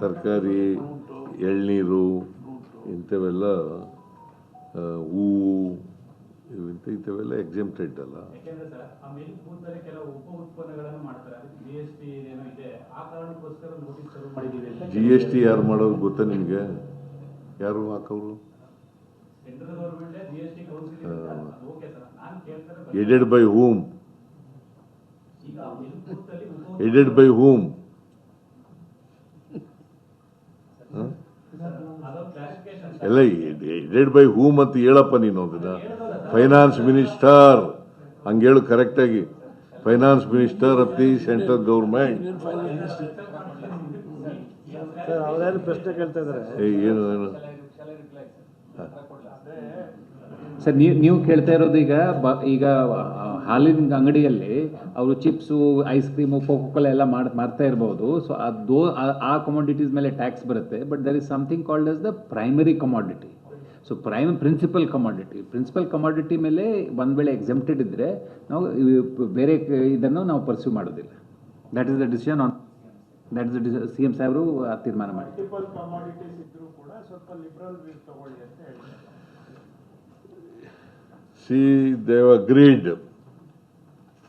ತರಕಾರಿ ಎಳ್ನೀರು ಇಂಥವೆಲ್ಲ ಹೂವು ಇಂಥ ಇಂಥವೆಲ್ಲ ಎಕ್ಸೆಂಪ್ಟೆಡ್ ಅಲ್ಲ. ಯಾಕೆಂದ್ರೆ ಸರ್ ಆ ಮಿಲ್ಕ್ ಬೂತ್ ಕೆಲವು ಉಪ ಮಾಡ್ತಾರೆ. ಅದಕ್ಕೆ ಜಿ ಎಸ್ ಟಿ ಏನೋ ಇದೆ. ಆ ಕಾರಣಕ್ಕೋಸ್ಕರ ನೋಟಿಸ್ ಶುರು ಅಂತ ಜಿ ಎಸ್ ಯಾರು ಮಾಡೋದು ಗೊತ್ತಾ ನಿಮಗೆ? ಯಾರು ಹಾಕೋರು? Central government G council okay sir. ನಾನು ಕೇಳ್ತಾರೆ added by whom added by whom ಎಲ್ಲ ಎಡೆಡ್ ಬೈ ಹೂ ಅಂತ ಹೇಳಪ್ಪ ನೀನು ಅದನ್ನ. ಫೈನಾನ್ಸ್ ಮಿನಿಸ್ಟರ್ ಹಂಗೆ ಹೇಳು ಕರೆಕ್ಟಾಗಿ finance minister of the central government ಏನು ಏನು? ಸರ್ ನೀವು ನೀವು ಕೇಳ್ತಾ ಇರೋದು ಈಗ ಬ- ಈಗ ಹಾಲಿನ ಅಂಗಡಿಯಲ್ಲಿ ಅವರು ಚಿಪ್ಸು ಐಸ್ ಕ್ರೀಮು ಕೋಕೋಕೋಲ ಎಲ್ಲ ಮಾಡ್ ಮಾರ್ತಾ ಇರ್ಬೋದು. ಸೊ ಅದು ಆ- ಆ ಕಮಾಡಿಟೀಸ್ ಮೇಲೆ ಟ್ಯಾಕ್ಸ್ ಬರುತ್ತೆ. But there is something called as the primary commodity so prime principal commodity principal commodity ಮೇಲೆ ಒಂದು ವೇಳೆ ಎಕ್ಸೆಂಪ್ಟೆಡ್ ಇದ್ದರೆ ನಾವು ಬೇರೆ ಕ- ಇದನ್ನು ನಾವು ಪರ್ಸ್ಯೂ ಮಾಡೋದಿಲ್ಲ. That is the decision on that is the C M ಸಾಹೇಬರು ತೀರ್ಮಾನ ಮಾಡಿ see they ಕೂಡ